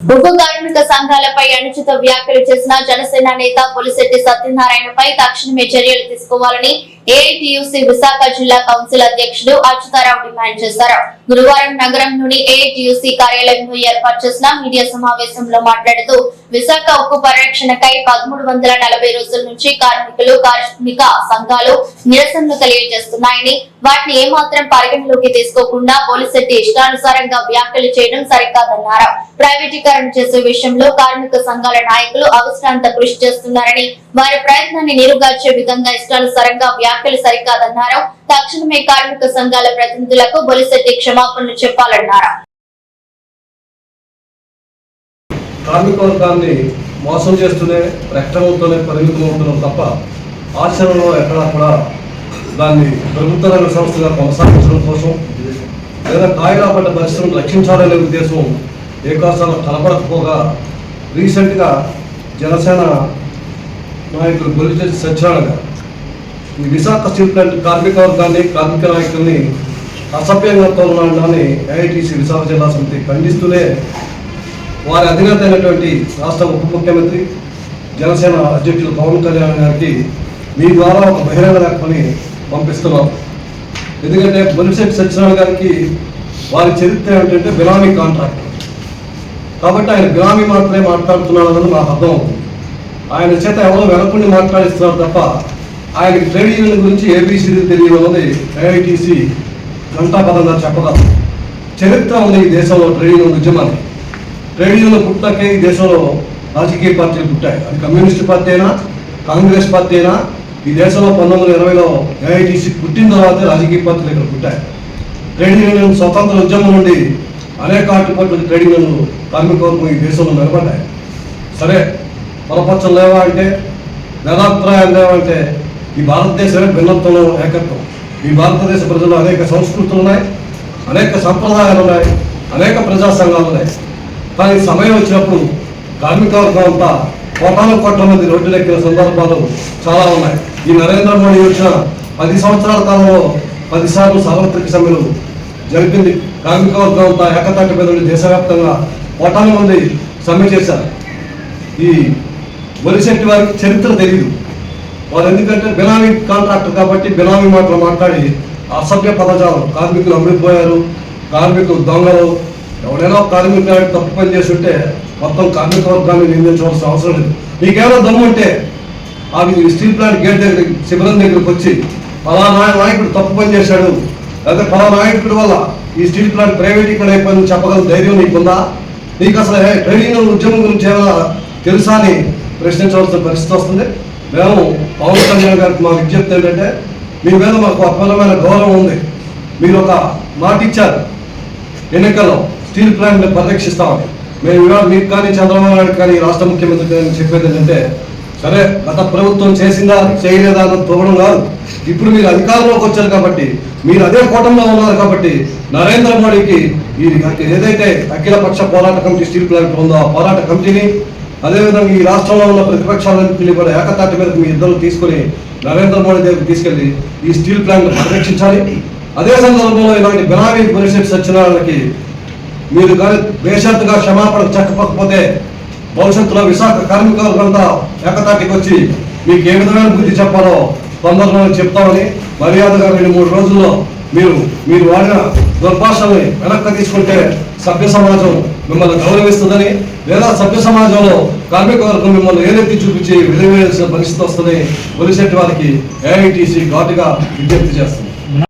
ఉక్కు కార్మిక సంఘాలపై అనుచిత వ్యాఖ్యలు చేసిన జనసేన నేత పులిశెట్టి సత్యనారాయణపై తక్షణమే చర్యలు తీసుకోవాలని ఏఐటియుసి విశాఖ జిల్లా కౌన్సిల్ అధ్యక్షుడు అచ్యుతారావు డిమాండ్ చేశారు. గురువారం నగరంలోని ఏఐటియుసి కార్యాలయంలో ఏర్పాటు చేసిన మీడియా సమావేశంలో మాట్లాడుతూ విశాఖ ఉక్కు పరిరక్షణకై పదమూడు వందల నలభై రోజుల నుంచి కార్మికులు కార్మిక సంఘాలు నిరసనలు తెలియజేస్తున్నాయని వాటిని ఏమాత్రం పరిగణలోకి తీసుకోకుండా పోలీసెట్టి ఇష్టానుసారంగా వ్యాఖ్యలు చేయడం సరికాదన్నారు. ప్రైవేటీకరణ చేసే విషయంలో కార్మిక సంఘాల నాయకులు అవసరాంత కృషి చేస్తున్నారని వారి ప్రయత్నాన్ని నిరుగార్చే విధంగా ఇష్టానుసారంగా వ్యాఖ్యలు సరికాదన్నారు. తక్షణమే కార్మిక సంఘాల ప్రతినిధులకు బొలిశెట్టి క్షమాపణలు చెప్పాలన్నారు. కార్మిక వర్గాన్ని మోసం చేస్తూనే ప్రకటనలతోనే పరిమితం అవుతున్నాం తప్ప ఆచరణలో ఎక్కడా కూడా దాన్ని ప్రభుత్వ రంగ సంస్థగా కొనసాగించడం కోసం లేదా కాయలాపడ్డ పరిశ్రమను రక్షించాలనే ఉద్దేశం ఏకాసాల కనపడకపోగా రీసెంట్గా జనసేన నాయకులు గురించి సత్యనారాయణ గారు ఈ విశాఖ స్టీల్ ప్లాంట్ కార్మిక వర్గాన్ని కార్మిక నాయకుల్ని అసభ్యంగా తోలనాడని ఐఐటిసి విశాఖ జిల్లా సమితి ఖండిస్తూనే వారి అధినేత అయినటువంటి రాష్ట్ర ఉప ముఖ్యమంత్రి జనసేన అధ్యక్షులు పవన్ కళ్యాణ్ గారికి మీ ద్వారా ఒక బహిరంగ లేఖని పంపిస్తున్నాం. ఎందుకంటే బొలిశెట్టి సత్యనారాయణ గారికి వారి చరిత్ర ఏమిటంటే బినామీ కాంట్రాక్ట్. కాబట్టి ఆయన బినామీ మాత్రమే మాట్లాడుతున్నాడని మాకు అర్థం అవుతుంది. ఆయన చేత ఎవరో వెనకుండి మాట్లాడిస్తున్నారు తప్ప ఆయనకి ట్రేడ్ యూనియన్ గురించి ఏబీసీ తెలియదు ఐఐటీసీ ఘంటాపదంగా చెప్పగలరు చరిత్ర ఉంది ఈ దేశంలో ట్రేడ్ యూనియన్ ఉద్యమానికి. ట్రేడ్ యూనియన్ పుట్టాకే ఈ దేశంలో రాజకీయ పార్టీలు పుట్టాయి. అది కమ్యూనిస్ట్ పార్టీ అయినా కాంగ్రెస్ పార్టీ అయినా ఈ దేశంలో పంతొమ్మిది వందల ఇరవైలో ఏఐటీసీ పుట్టిన తర్వాతే రాజకీయ పార్టీలు ఇక్కడ పుట్టాయి. ట్రేడ్ యూనియన్ స్వతంత్ర ఉద్యమం నుండి అనేక ఆటుపట్ల ట్రేడ్ యూనియన్లు కార్మిక వర్గం ఈ దేశంలో నిలబడ్డాయి. సరే పొరపచ్చలు లేవా అంటే వేదాభిప్రాయాలు లేవంటే ఈ భారతదేశమే భిన్నత్వంలో ఏకత్వం. ఈ భారతదేశ ప్రజలు అనేక సంస్కృతులు ఉన్నాయి అనేక సంప్రదాయాలు ఉన్నాయి అనేక ప్రజా సంఘాలు ఉన్నాయి. కానీ సమయం వచ్చినప్పుడు కార్మికవర్గం అంతా కోటాను కోట్ల మంది రోడ్డులెక్కిన సందర్భాలు చాలా ఉన్నాయి. ఈ నరేంద్ర మోడీ వచ్చిన పది సంవత్సరాల కాలంలో పదిసార్లు సార్వత్రిక సమ్మెలు జరిపింది. కార్మికవర్గం అంతా ఏకతాటి మీద ఉండి దేశవ్యాప్తంగా కోటాల మంది సమ్మె చేశారు. ఈ బొలిశెట్టి వారికి చరిత్ర తెలియదు వారు ఎందుకంటే బినామీ కాంట్రాక్టర్ కాబట్టి బినామీ మాటలు మాట్లాడి అసభ్య పదజాలం. కార్మికులు అమ్మిపోయారు. కార్మికులు దొంగలు. ఎవరైనా కార్మిక తప్పు పని చేసి ఉంటే మొత్తం కార్మిక వర్గాన్ని నిందించవలసిన అవసరం లేదు. నీకేమో దమ్ము ఉంటే ఆ స్టీల్ ప్లాంట్ గేట్ దగ్గర శిబిరం దగ్గరికి వచ్చి పలానా నాయకుడు తప్పు పని చేశాడు. లేదా పలానా నాయకుడి వల్ల ఈ స్టీల్ ప్లాంట్ ప్రైవేటీకరణ అయిపోయిందని చెప్పగల ధైర్యం నీకుందా? నీకు అసలు ట్రైనింగ్ ట్రేడింగ్ ఉద్యమం గురించి ఏమైనా తెలుసా అని ప్రశ్నించవలసిన పరిస్థితి వస్తుంది. మేము పవన్ కళ్యాణ్ గారికి మా విజ్ఞప్తి ఏంటంటే మీ మీద మాకు అపూర్వమైన గౌరవం ఉంది. మీరు ఒక మాట ఇచ్చారు. ఎన్నికల్లో స్టీల్ ప్లాంట్ పరిరక్షిస్తామని మేము ఇవాళ మీకు కానీ చంద్రబాబు నాయుడు కానీ రాష్ట్ర ముఖ్యమంత్రి కానీ చెప్పేది ఏంటంటే సరే గత ప్రభుత్వం చేసిందా చేయలేదా అన్నది తోవడం కాదు. ఇప్పుడు మీరు అధికారంలోకి వచ్చారు కాబట్టి మీరు అదే కూటమిలో ఉన్నారు కాబట్టి నరేంద్ర మోడీకి ఈ ఏదైతే అఖిలపక్ష పోరాట కమిటీ స్టీల్ ప్లాంట్ ఉందో ఆ పోరాట కమిటీని అదేవిధంగా ఈ రాష్ట్రంలో ఉన్న ప్రతిపక్షాలన్నింటినీ కూడా ఏకతాటి మీదకి మీ ఇద్దరు తీసుకొని నరేంద్ర మోడీ దగ్గరికి తీసుకెళ్ళి ఈ స్టీల్ ప్లాంట్ పరిరక్షించాలి. అదే సందర్భంలో ఇలాంటి బినామీ పరిస్థితి సత్యనారాయణకి మీరు కానీ బేషరతుగా క్షమాపణ చెప్పకపోతే భవిష్యత్తులో విశాఖ కార్మిక వర్గంతా ఏకతాటికి వచ్చి మీకు ఏ విధమైన బుద్ధి చెప్పాలో తొందరలో చెప్తామని మర్యాదగా రెండు మూడు రోజుల్లో మీరు మీరు వాడిన దుర్భాషల్ని వెనక్కి తీసుకుంటే సభ్య సమాజం మిమ్మల్ని గౌరవిస్తుందని లేదా సభ్య సమాజంలో కార్మిక వర్గం మిమ్మల్ని ఏదెత్తి చూపించి విలువేయాల్సిన పరిస్థితి వస్తుందని ఒలిశెట్టి వారికి ఏఐటీసీ ఘాటుగా విజ్ఞప్తి చేస్తుంది.